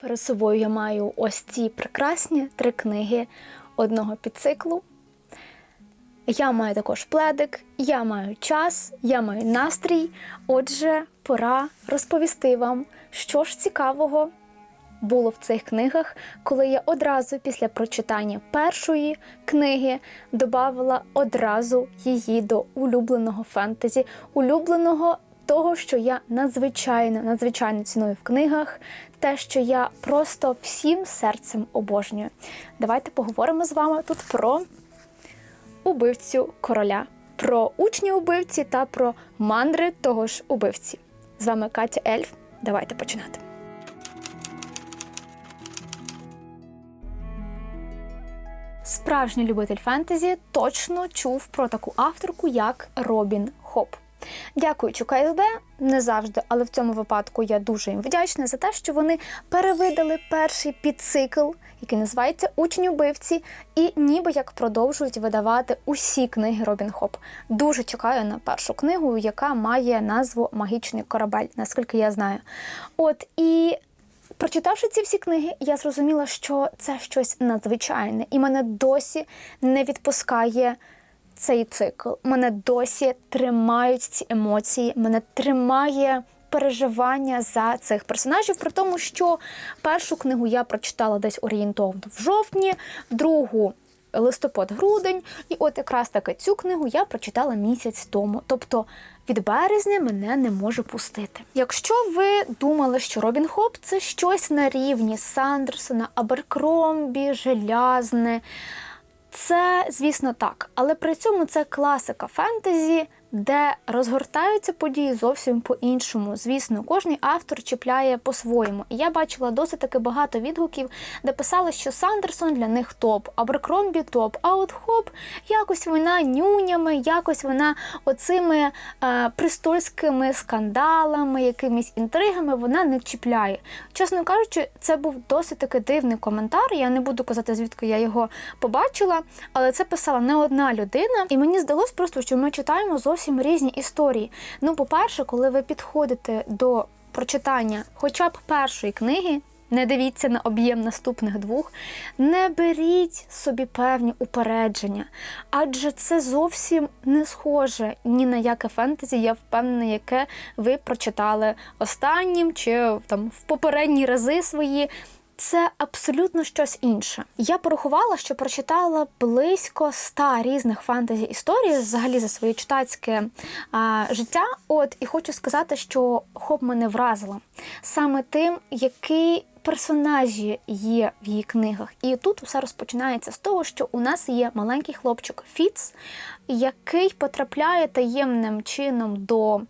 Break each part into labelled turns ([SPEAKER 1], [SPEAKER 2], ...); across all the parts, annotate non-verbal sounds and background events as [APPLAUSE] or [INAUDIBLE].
[SPEAKER 1] Перед собою я маю ось ці прекрасні три книги одного підциклу. Я маю також пледик, я маю час, я маю настрій. Отже, пора розповісти вам, що ж цікавого було в цих книгах, коли я одразу після прочитання першої книги додавала одразу її до улюбленого фентезі, улюбленого того, що я надзвичайно надзвичайно ціную в книгах, те, що я просто всім серцем обожнюю. Давайте поговоримо з вами тут про убивцю короля, про учні убивці та про мандри того ж убивці. З вами Катя Ельф. Давайте починати. Справжній любитель фентезі точно чув про таку авторку, як Робін Хоп. Дякуючи КСД, не завжди, але в цьому випадку я дуже їм вдячна за те, що вони перевидали перший підцикл, який називається Учні убивці, і ніби як продовжують видавати усі книги Робін Хоп. Дуже чекаю на першу книгу, яка має назву Магічний корабель, наскільки я знаю. От і Прочитавши ці всі книги, я зрозуміла, що це щось надзвичайне, і мене досі не відпускає цей цикл. Мене досі тримають ці емоції, мене тримає переживання за цих персонажів, при тому, що першу книгу я прочитала десь орієнтовно в жовтні, другу. Листопад-грудень, і от якраз таки цю книгу я прочитала місяць тому. Тобто від березня мене не може пустити. Якщо ви думали, що Робін Хоп це щось на рівні Сандерсона, Аберкромбі, Желязне, це, звісно, так. Але при цьому це класика фентезі, де розгортаються події зовсім по-іншому. Звісно, кожний автор чіпляє по-своєму. І я бачила досить таки багато відгуків, де писали, що Сандерсон для них топ, Аберкромбі топ, а от хоп, якось вона нюнями, якось вона оцими е, пристольськими скандалами, якимись інтригами вона не чіпляє. Чесно кажучи, це був досить таки дивний коментар. Я не буду казати, звідки я його побачила, але це писала не одна людина, і мені здалось просто, що ми читаємо зовсім різні історії. Ну, по-перше, коли ви підходите до прочитання хоча б першої книги. Не дивіться на об'єм наступних двох, не беріть собі певні упередження, адже це зовсім не схоже ні на яке фентезі, я впевнена, яке ви прочитали останнім чи там в попередні рази свої. Це абсолютно щось інше. Я порахувала, що прочитала близько ста різних фентезі історій взагалі за своє читацьке а, життя. От і хочу сказати, що хоп мене вразила саме тим, який персонажі є в її книгах. І тут все розпочинається з того, що у нас є маленький хлопчик Фіц, який потрапляє таємним чином до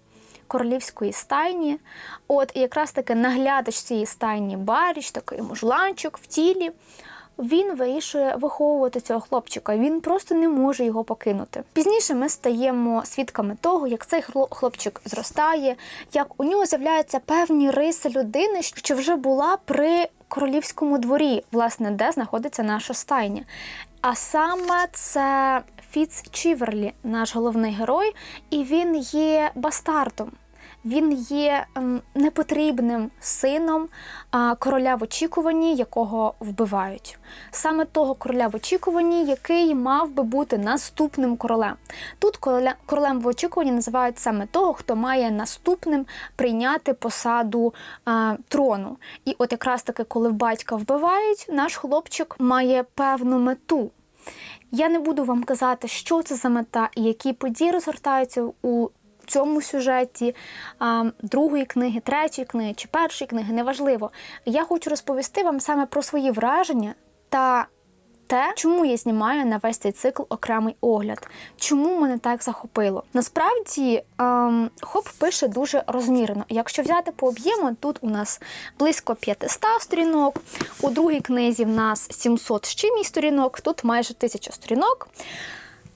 [SPEAKER 1] королівської стайні. От і якраз таки наглядач цієї стайні Баріч, такий мужланчик в тілі. Він вирішує виховувати цього хлопчика. Він просто не може його покинути. Пізніше ми стаємо свідками того, як цей хлопчик зростає, як у нього з'являються певні риси людини, що вже була при королівському дворі, власне, де знаходиться наша стайня. А саме це Фіц Чіверлі, наш головний герой, і він є бастардом. Він є ем, непотрібним сином короля в очікуванні, якого вбивають. Саме того короля в очікуванні, який мав би бути наступним королем. Тут короля, королем в очікуванні називають саме того, хто має наступним прийняти посаду а, трону. І от якраз таки, коли батька вбивають, наш хлопчик має певну мету. Я не буду вам казати, що це за мета і які події розгортаються у цьому сюжеті другої книги, третьої книги чи першої книги, неважливо. Я хочу розповісти вам саме про свої враження та те, чому я знімаю на весь цей цикл окремий огляд, чому мене так захопило. Насправді ем, хоп пише дуже розмірено. Якщо взяти по об'єму, тут у нас близько 500 сторінок, у другій книзі в нас 700 з чимось сторінок, тут майже 1000 сторінок.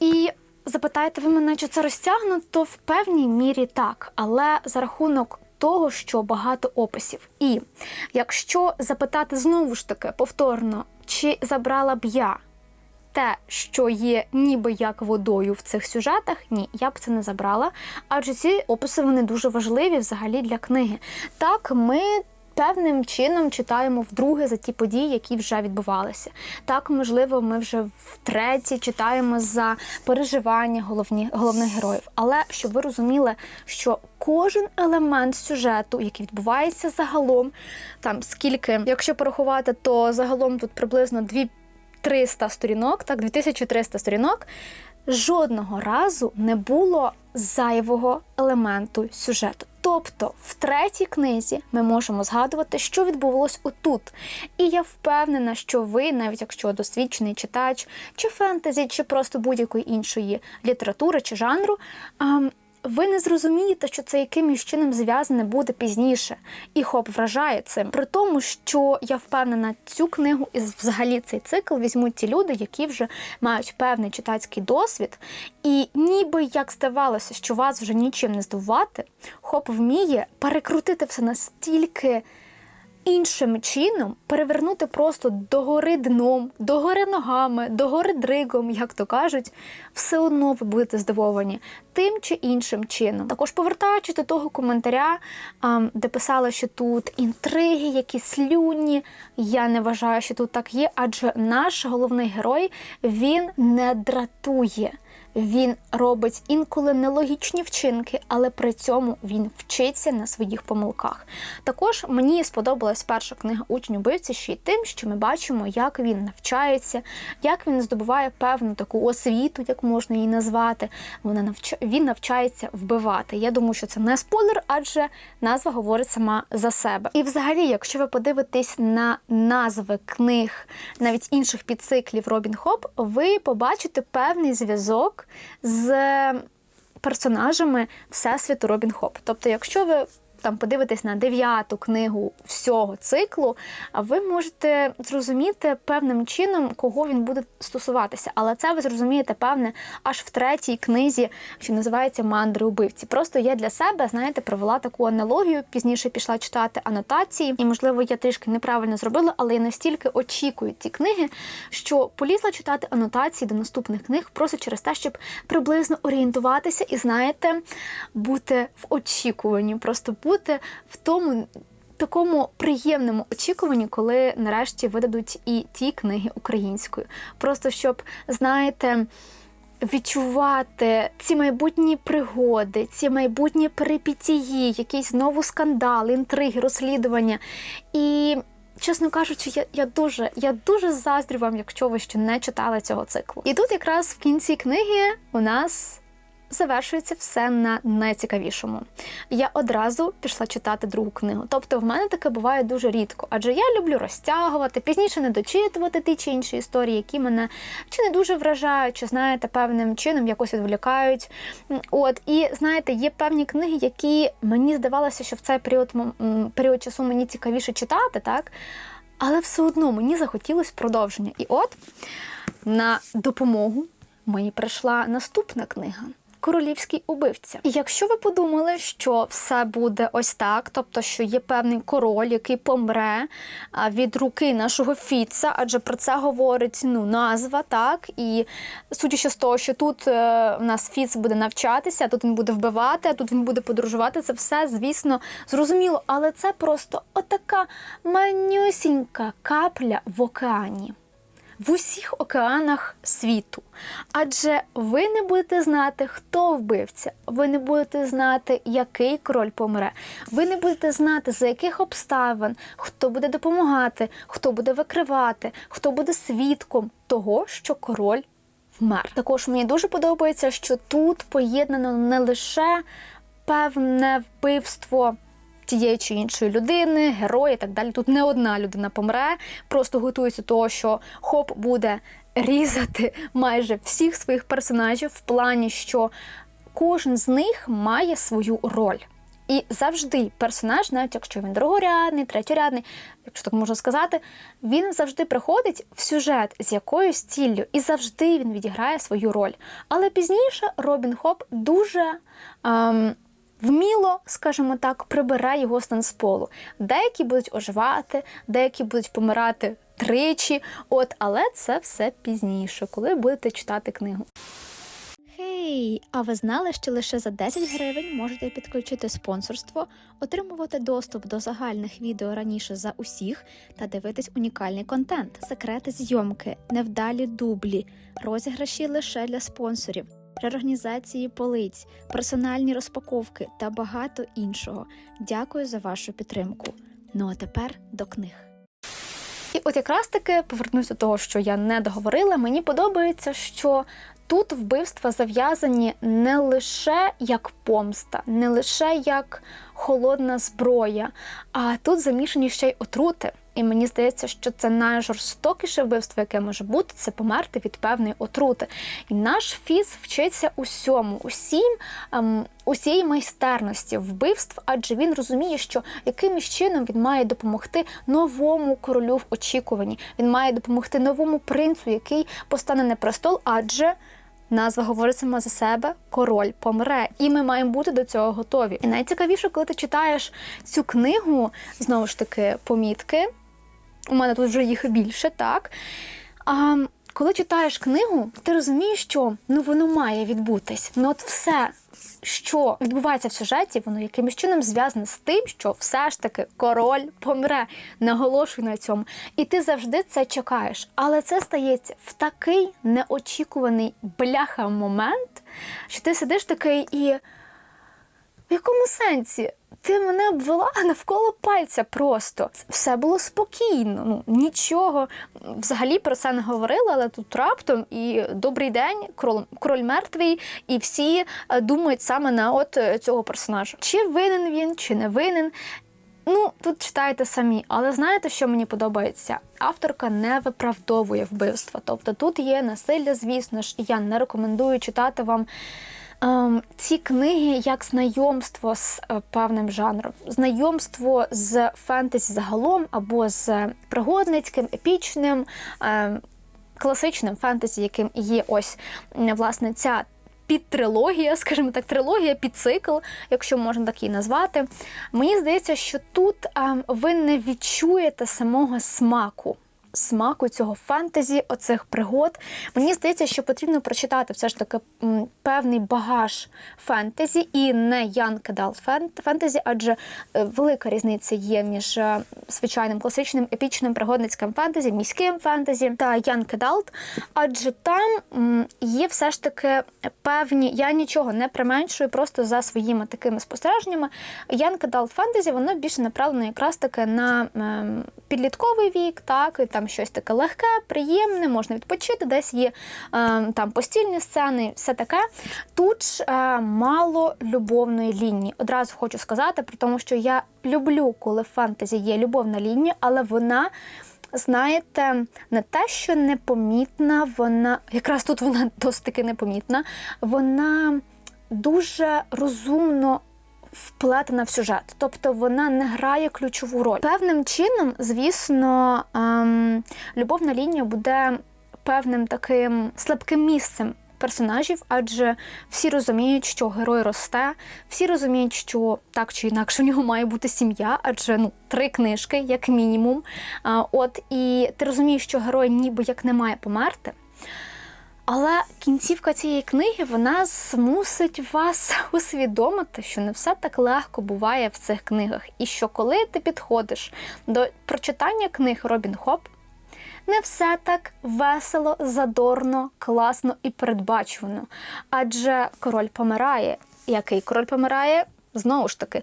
[SPEAKER 1] І запитаєте ви мене, чи це розтягнуто? В певній мірі так, але за рахунок того, що багато описів. І якщо запитати знову ж таки повторно, чи забрала б я те, що є ніби як водою в цих сюжетах, ні, я б це не забрала. Адже ці описи вони дуже важливі взагалі для книги. Так, ми певним чином читаємо вдруге за ті події, які вже відбувалися. Так, можливо, ми вже втретє читаємо за переживання головні, головних героїв. Але щоб ви розуміли, що кожен елемент сюжету, який відбувається загалом, там скільки, якщо порахувати, то загалом тут приблизно 2300 сторінок, так, 2300 сторінок. Жодного разу не було зайвого елементу сюжету. Тобто, в третій книзі ми можемо згадувати, що відбувалось отут. І я впевнена, що ви, навіть якщо досвідчений читач, чи фентезі, чи просто будь-якої іншої літератури чи жанру, ам, ви не зрозумієте, що це якимось чином зв'язане буде пізніше. І хоп вражає цим. При тому, що я впевнена, цю книгу і взагалі цей цикл візьмуть ті люди, які вже мають певний читацький досвід. І ніби як здавалося, що вас вже нічим не здивувати, хоп вміє перекрутити все настільки. Іншим чином перевернути просто догори дном, догори ногами, догори дригом, як то кажуть, все одно ви будете здивовані тим чи іншим чином. Також повертаючись до того коментаря, де писала, що тут інтриги, якісь слюнні. Я не вважаю, що тут так є, адже наш головний герой він не дратує. Він робить інколи нелогічні вчинки, але при цьому він вчиться на своїх помилках. Також мені сподобалась перша книга учень убивці ще й тим, що ми бачимо, як він навчається, як він здобуває певну таку освіту, як можна її назвати. Вона навч... Він навчається вбивати. Я думаю, що це не спойлер, адже назва говорить сама за себе. І взагалі, якщо ви подивитесь на назви книг, навіть інших підциклів Робін Хоп, ви побачите певний зв'язок з персонажами Всесвіту Робін Хоп. Тобто, якщо ви там подивитесь на дев'яту книгу всього циклу, ви можете зрозуміти певним чином, кого він буде стосуватися. Але це ви зрозумієте, певне, аж в третій книзі, що називається Мандри убивці. Просто я для себе, знаєте, провела таку аналогію. Пізніше пішла читати анотації, і, можливо, я трішки неправильно зробила, але я настільки очікую ці книги, що полізла читати анотації до наступних книг просто через те, щоб приблизно орієнтуватися і, знаєте, бути в очікуванні, просто бути в тому такому приємному очікуванні, коли нарешті видадуть і ті книги українською. Просто щоб, знаєте, відчувати ці майбутні пригоди, ці майбутні перипетії, якісь знову скандали, інтриги, розслідування. І Чесно кажучи, я я дуже я дуже заздрю вам, якщо ви ще не читали цього циклу. І тут якраз в кінці книги у нас завершується все на найцікавішому. Я одразу пішла читати другу книгу. Тобто, в мене таке буває дуже рідко, адже я люблю розтягувати, пізніше не дочитувати ті чи інші історії, які мене чи не дуже вражають, чи знаєте, певним чином якось відволікають. От і знаєте, є певні книги, які мені здавалося, що в цей період період часу мені цікавіше читати, так. Але все одно мені захотілося продовження. І от на допомогу мені прийшла наступна книга королівський убивця. І якщо ви подумали, що все буде ось так, тобто, що є певний король, який помре від руки нашого Фіца, адже про це говорить ну, назва, так і судячи з того, що тут е, у нас Фіц буде навчатися, тут він буде вбивати, а тут він буде подорожувати. Це все, звісно, зрозуміло, але це просто отака манюсінька капля в океані в усіх океанах світу. Адже ви не будете знати, хто вбивця, ви не будете знати, який король помре. Ви не будете знати, за яких обставин, хто буде допомагати, хто буде викривати, хто буде свідком того, що король вмер. Також мені дуже подобається, що тут поєднано не лише певне вбивство тієї чи іншої людини, герої і так далі. Тут не одна людина помре, просто готується того, що хоп буде різати майже всіх своїх персонажів в плані, що кожен з них має свою роль. І завжди персонаж, навіть якщо він другорядний, третьорядний, якщо так можна сказати, він завжди приходить в сюжет з якоюсь ціллю, і завжди він відіграє свою роль. Але пізніше Робін Хоп дуже ем, вміло, скажімо так, прибирає його стан з танцполу. Деякі будуть оживати, деякі будуть помирати тричі. От, але це все пізніше, коли будете читати книгу. Хей, А ви знали, що лише за 10 гривень можете підключити спонсорство, отримувати доступ до загальних відео раніше за усіх та дивитись унікальний контент, секрети зйомки, невдалі дублі, розіграші лише для спонсорів, реорганізації полиць, персональні розпаковки та багато іншого. Дякую за вашу підтримку. Ну а тепер до книг. І от якраз таки повернусь до того, що я не договорила. Мені подобається, що тут вбивства зав'язані не лише як помста, не лише як холодна зброя, а тут замішані ще й отрути. І мені здається, що це найжорстокіше вбивство, яке може бути, це померти від певної отрути. І наш фіз вчиться усьому, усім, ем, усієї майстерності вбивств, адже він розуміє, що якимось чином він має допомогти новому королю в очікуванні. Він має допомогти новому принцу, який постане на престол, адже. Назва говорить сама за себе, король помре, і ми маємо бути до цього готові. І найцікавіше, коли ти читаєш цю книгу, знову ж таки, помітки. У мене тут вже їх більше, так. А коли читаєш книгу, ти розумієш, що ну воно має відбутись. Ну от все, що відбувається в сюжеті, воно якимось чином зв'язане з тим, що все ж таки король помре. Наголошую на цьому. І ти завжди це чекаєш. Але це стається в такий неочікуваний бляха момент, що ти сидиш такий і. В якому сенсі? Ти мене обвела [LAUGHS] навколо пальця просто. Все було спокійно, ну нічого. Взагалі про це не говорила, але тут раптом і добрий день, король, король мертвий, і всі е, думають саме на от е, цього персонажа. Чи винен він, чи не винен. Ну, тут читайте самі, але знаєте, що мені подобається? Авторка не виправдовує вбивства. Тобто тут є насилля, звісно ж, і я не рекомендую читати вам. Ем, ці книги як знайомство з е, певним жанром, знайомство з фентезі загалом, або з пригодницьким, епічним, ем, класичним фентезі, яким є ось власне ця підтрилогія, [LAUGHS] скажімо так, трилогія, підцикл, якщо можна так її назвати. Мені здається, що тут ем, ви не відчуєте самого смаку смаку цього фентезі, оцих пригод. Мені здається, що потрібно прочитати все ж таки певний багаж фентезі і не Янг Адалт фентезі, адже е, велика різниця є між е, звичайним класичним епічним пригодницьким фентезі, міським фентезі та Янг Адалт, адже там є все ж таки певні, я нічого не применшую, просто за своїми такими спостереженнями. Янг Адалт фентезі, воно більше направлено якраз таки на ем, підлітковий вік, так і там там щось таке легке, приємне, можна відпочити, десь є е, там постільні сцени, все таке. Тут ж е, мало любовної лінії. Одразу хочу сказати, про тому що я люблю, коли в фентезі є любовна лінія, але вона. Знаєте, не те, що непомітна, вона якраз тут вона [LAUGHS] досить таки непомітна, вона дуже розумно вплетена в сюжет, тобто вона не грає ключову роль. Певним чином, звісно, ем, любовна лінія буде певним таким слабким місцем. Персонажів, адже всі розуміють, що герой росте, всі розуміють, що так чи інакше у нього має бути сім'я, адже ну три книжки, як мінімум. А, От і ти розумієш, що герой ніби як не має померти. Але кінцівка цієї книги вона змусить вас [LAUGHS] усвідомити, що не все так легко буває в цих книгах, і що коли ти підходиш до прочитання книг Робін Хоп, не все так весело, задорно, класно і передбачувано. Адже король помирає. Який король помирає? Знову ж таки,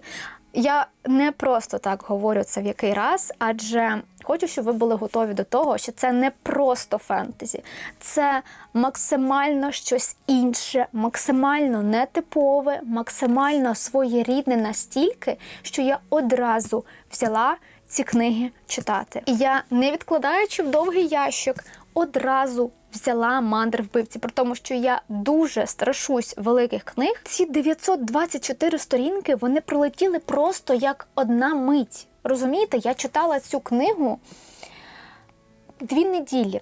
[SPEAKER 1] я не просто так говорю це в який раз, адже хочу, щоб ви були готові до того, що це не просто фентезі, це максимально щось інше, максимально нетипове, максимально своєрідне настільки, що я одразу взяла ці книги читати. І я, не відкладаючи в довгий ящик, одразу взяла мандр вбивці, при тому, що я дуже страшусь великих книг. Ці 924 сторінки вони пролетіли просто як одна мить. Розумієте, я читала цю книгу дві неділі.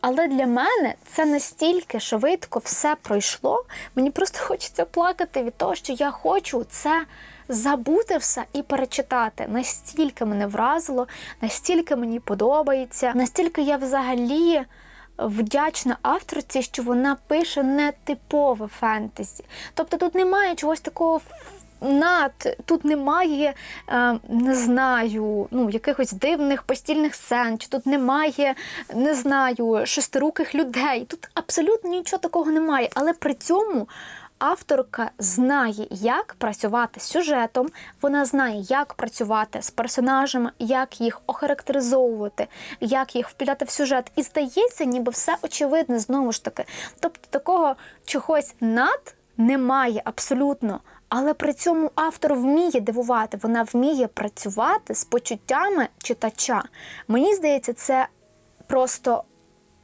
[SPEAKER 1] Але для мене це настільки швидко все пройшло. Мені просто [LAUGHS] хочеться плакати від того, що я хочу це забути все і перечитати. Настільки мене вразило, настільки мені подобається, настільки я взагалі вдячна авторці, що вона пише нетипове фентезі. Тобто тут немає чогось такого над, тут немає, е, не знаю, ну, якихось дивних постільних сцен, чи тут немає, не знаю, шестируких людей. Тут абсолютно нічого такого немає. Але при цьому. Авторка знає, як працювати з сюжетом, вона знає, як працювати з персонажами, як їх охарактеризовувати, як їх вплітати в сюжет. І здається, ніби все очевидне знову ж таки. Тобто такого чогось над немає абсолютно. Але при цьому автор вміє дивувати, вона вміє працювати з почуттями читача. Мені здається, це просто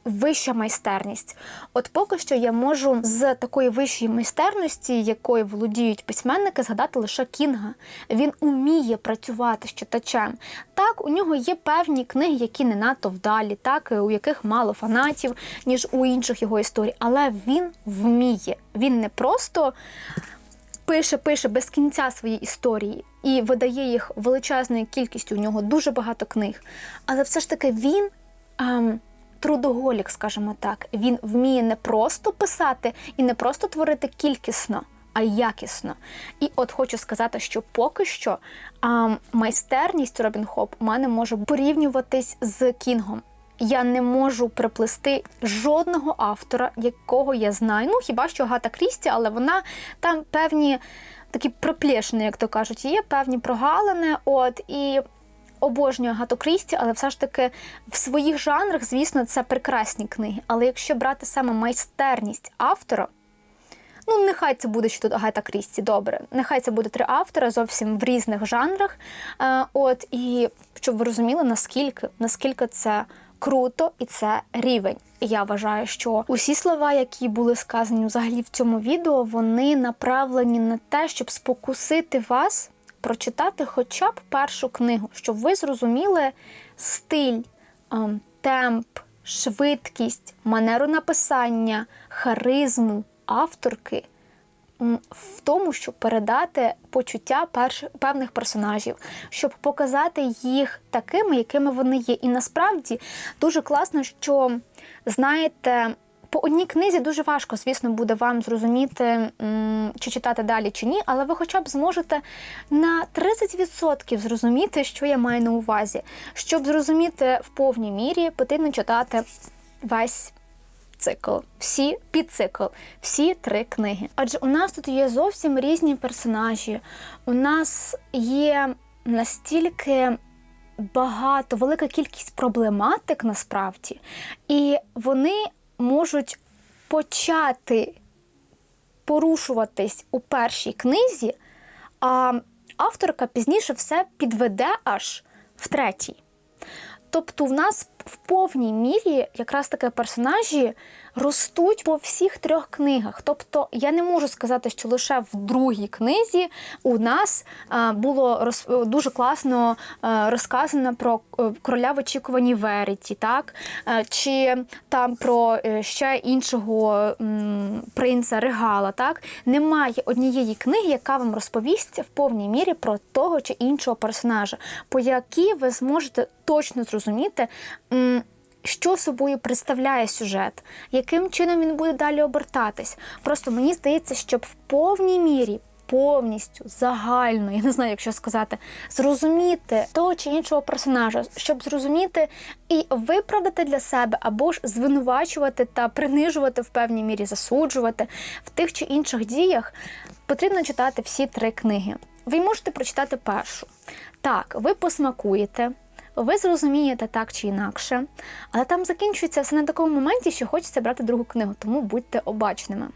[SPEAKER 1] вища майстерність. От поки що я можу з такої вищої майстерності, якою володіють письменники, згадати лише Кінга. Він уміє працювати з читачем. Так, у нього є певні книги, які не надто вдалі, так у яких мало фанатів, ніж у інших його історій. Але він вміє. Він не просто. Пише, пише без кінця свої історії і видає їх величезною кількістю. У нього дуже багато книг. Але все ж таки він ем, трудоголік, скажімо так. Він вміє не просто писати і не просто творити кількісно, а якісно. І от хочу сказати, що поки що ем, майстерність Робін Хоп у мене може порівнюватись з Кінгом. Я не можу приплести жодного автора, якого я знаю. Ну хіба що Гата Крісті, але вона там певні такі проплешини, як то кажуть, є певні прогалини. От і обожнюю Гату Крісті, але все ж таки в своїх жанрах, звісно, це прекрасні книги. Але якщо брати саме майстерність автора. Ну, нехай це буде ще тут Агата Крісті, добре. Нехай це буде три автора зовсім в різних жанрах. Е, от і щоб ви розуміли, наскільки наскільки це круто і це рівень. І я вважаю, що усі слова, які були сказані взагалі в цьому відео, вони направлені на те, щоб спокусити вас прочитати хоча б першу книгу, щоб ви зрозуміли стиль, ем, темп, швидкість, манеру написання, харизму авторки в тому, щоб передати почуття перш, певних персонажів, щоб показати їх такими, якими вони є. І насправді дуже класно, що знаєте. По одній книзі дуже важко, звісно, буде вам зрозуміти, чи читати далі, чи ні, але ви хоча б зможете на 30% зрозуміти, що я маю на увазі. Щоб зрозуміти в повній мірі, потрібно читати весь цикл, всі підцикл, всі три книги. Адже у нас тут є зовсім різні персонажі. У нас є настільки багато, велика кількість проблематик насправді, і вони можуть почати порушуватись у першій книзі, а авторка пізніше все підведе аж в третій. Тобто, в нас в повній мірі якраз таки персонажі ростуть по всіх трьох книгах. Тобто я не можу сказати, що лише в другій книзі у нас було роз, дуже класно розказано про е, короля в очікуванні Вереті, так? Е, чи там про е, ще іншого принца Регала. Так? Немає однієї книги, яка вам розповість в повній мірі про того чи іншого персонажа, по якій ви зможете точно зрозуміти що собою представляє сюжет, яким чином він буде далі обертатись. Просто мені здається, щоб в повній мірі. Повністю загально, я не знаю, як що сказати, зрозуміти того чи іншого персонажа, щоб зрозуміти і виправдати для себе, або ж звинувачувати та принижувати в певній мірі, засуджувати в тих чи інших діях, потрібно читати всі три книги. Ви можете прочитати першу. Так, ви посмакуєте ви зрозумієте так чи інакше, але там закінчується все на такому моменті, що хочеться брати другу книгу, тому будьте обачними.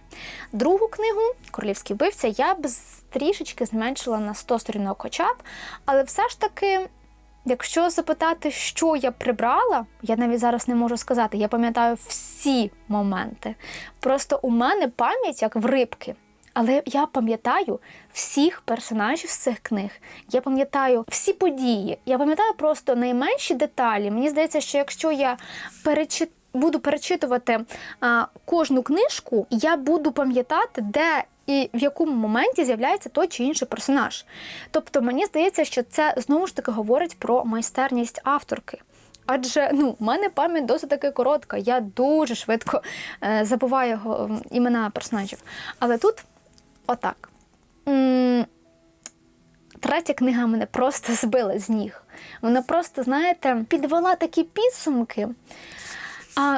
[SPEAKER 1] Другу книгу Королівський вбивця я б трішечки зменшила на 100 сторінок хоча б, але все ж таки. Якщо запитати, що я прибрала, я навіть зараз не можу сказати. Я пам'ятаю всі моменти. Просто у мене пам'ять як в рибки. Але я пам'ятаю всіх персонажів з цих книг. Я пам'ятаю всі події. Я пам'ятаю просто найменші деталі. Мені здається, що якщо я перечит... буду перечитувати а, кожну книжку, я буду пам'ятати, де і в якому моменті з'являється той чи інший персонаж. Тобто мені здається, що це знову ж таки говорить про майстерність авторки. Адже ну, в мене пам'ять досить таки коротка. Я дуже швидко е, забуваю його, імена персонажів. Але тут отак. Третя книга мене просто [LAUGHS] збила з ніг. Вона просто, знаєте, підвела такі підсумки,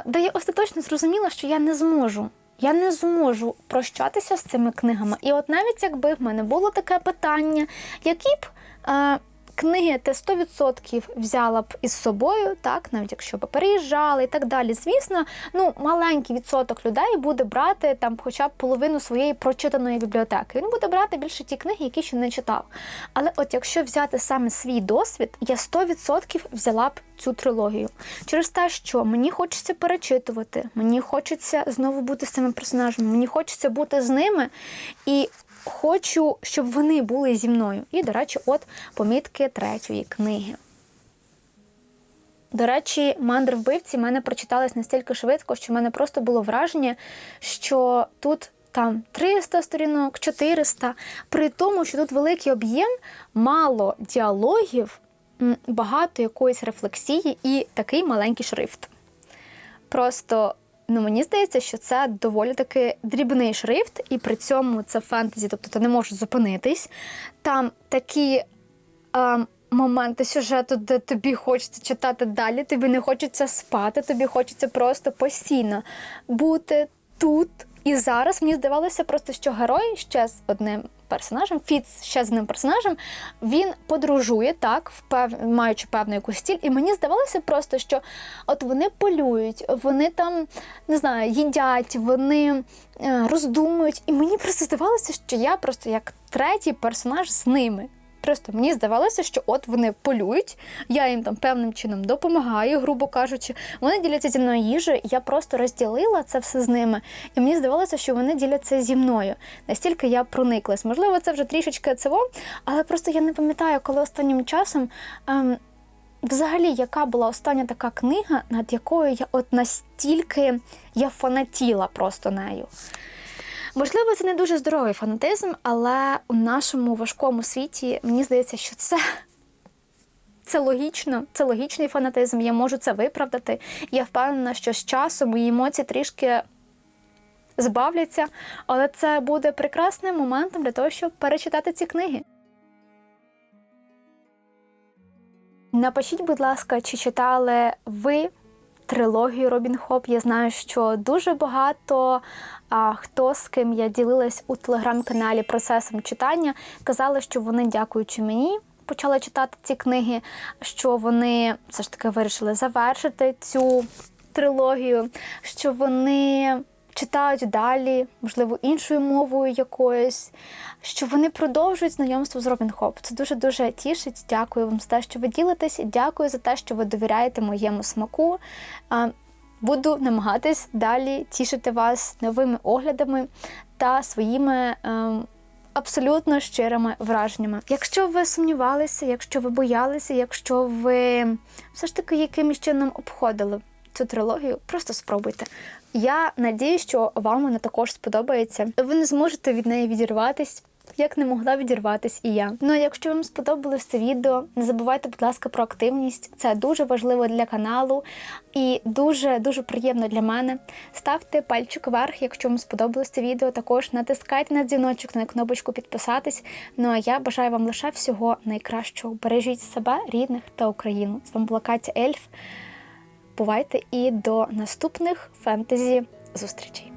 [SPEAKER 1] де я остаточно зрозуміла, що я не зможу. Я не зможу прощатися з цими книгами. І от навіть якби в мене було таке питання, які б е, книги ти 100% взяла б із собою, так, навіть якщо б переїжджали і так далі. Звісно, ну маленький відсоток людей буде брати там хоча б половину своєї прочитаної бібліотеки. Він буде брати більше ті книги, які ще не читав. Але от якщо взяти саме свій досвід, я 100% взяла б цю трилогію. Через те, що мені хочеться перечитувати, мені хочеться знову бути з цими персонажами, мені хочеться бути з ними і хочу, щоб вони були зі мною. І, до речі, от помітки третьої книги. До речі, мандри вбивці мене прочитались настільки швидко, що в мене просто було враження, що тут там 300 сторінок, 400, при тому, що тут великий об'єм, мало діалогів, багато якоїсь рефлексії і такий маленький шрифт. Просто ну мені здається, що це доволі таки дрібний шрифт, і при цьому це фентезі, тобто ти не можеш зупинитись. Там такі е, моменти сюжету, де тобі хочеться читати далі, тобі не хочеться спати, тобі хочеться просто постійно бути тут. І зараз мені здавалося просто, що герой ще з одним персонажем, Фіц ще з одним персонажем, він подорожує так, впев... маючи певну якусь стіль. І мені здавалося просто, що от вони полюють, вони там не знаю, їдять, вони е, роздумують. І мені просто здавалося, що я просто як третій персонаж з ними. Просто мені здавалося, що от вони полюють, я їм там певним чином допомагаю, грубо кажучи. Вони діляться зі мною їжею, я просто розділила це все з ними. І мені здавалося, що вони діляться зі мною. Настільки я прониклась. Можливо, це вже трішечки цього, але просто я не пам'ятаю, коли останнім часом. Ем, Взагалі, яка була остання така книга, над якою я от настільки я фанатіла просто нею. Можливо, це не дуже здоровий фанатизм, але у нашому важкому світі мені здається, що це. Це логічно, це логічний фанатизм, я можу це виправдати. Я впевнена, що з часом мої емоції трішки збавляться, але це буде прекрасним моментом для того, щоб перечитати ці книги. Напишіть, будь ласка, чи читали ви трилогію Робін Хоп? Я знаю, що дуже багато а, хто з ким я ділилась у телеграм-каналі процесом читання, казали, що вони, дякуючи мені, почали читати ці книги, що вони все ж таки вирішили завершити цю трилогію, що вони читають далі, можливо, іншою мовою якоюсь, що вони продовжують знайомство з Робін Хоп. Це дуже дуже тішить. Дякую вам за те, що ви ділитесь. Дякую за те, що ви довіряєте моєму смаку. Буду намагатись далі тішити вас новими оглядами та своїми. ем, Абсолютно щирими враженнями. Якщо ви сумнівалися, якщо ви боялися, якщо ви все ж таки якимось чином обходили цю трилогію, просто спробуйте. Я надію, що вам вона також сподобається. Ви не зможете від неї відірватись. Як не могла відірватись і я. Ну а якщо вам сподобалось це відео, не забувайте, будь ласка, про активність. Це дуже важливо для каналу і дуже дуже приємно для мене. Ставте пальчик вверх, якщо вам сподобалось це відео. Також натискайте на дзвіночок на кнопочку підписатись. Ну а я бажаю вам лише всього найкращого. Бережіть себе, рідних та Україну. З вами була Катя Ельф. Бувайте і до наступних фентезі зустрічей.